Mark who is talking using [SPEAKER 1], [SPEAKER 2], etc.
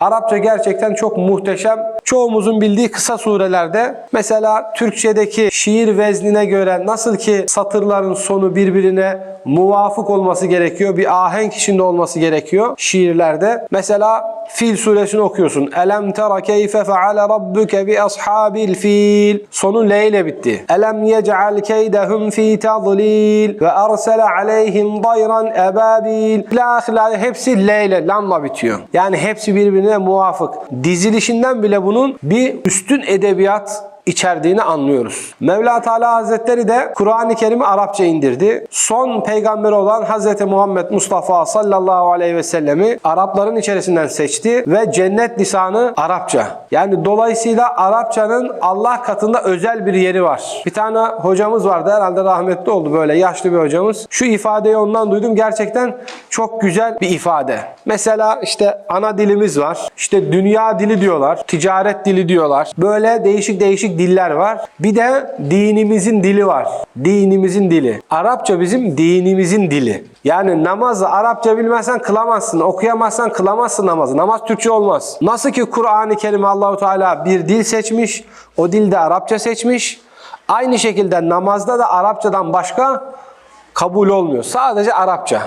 [SPEAKER 1] Arapça gerçekten çok muhteşem. Çoğumuzun bildiği kısa surelerde mesela Türkçedeki şiir veznine göre nasıl ki satırların sonu birbirine muvafık olması gerekiyor. Bir ahenk içinde olması gerekiyor şiirlerde. Mesela Fil suresini okuyorsun. Elem tera keyfe feale rabbuke bi ashabil fil. Sonu L ile bitti. Elem yec'al keydehum fi tadlil ve ersele aleyhim dayran ebabil. İlâ ahirâ hepsi L ile lamla bitiyor. Yani hepsi birbirine muvafık. Dizilişinden bile bunun bir üstün edebiyat içerdiğini anlıyoruz. Mevla Teala Hazretleri de Kur'an-ı Kerim'i Arapça indirdi. Son peygamber olan Hazreti Muhammed Mustafa sallallahu aleyhi ve sellemi Arapların içerisinden seçti ve cennet lisanı Arapça. Yani dolayısıyla Arapçanın Allah katında özel bir yeri var. Bir tane hocamız vardı herhalde rahmetli oldu böyle yaşlı bir hocamız. Şu ifadeyi ondan duydum gerçekten çok güzel bir ifade. Mesela işte ana dilimiz var. İşte dünya dili diyorlar. Ticaret dili diyorlar. Böyle değişik değişik diller var. Bir de dinimizin dili var. Dinimizin dili. Arapça bizim dinimizin dili. Yani namazı Arapça bilmezsen kılamazsın. Okuyamazsan kılamazsın namazı. Namaz Türkçe olmaz. Nasıl ki Kur'an-ı Kerim Allahu Teala bir dil seçmiş. O dilde Arapça seçmiş. Aynı şekilde namazda da Arapçadan başka kabul olmuyor. Sadece Arapça.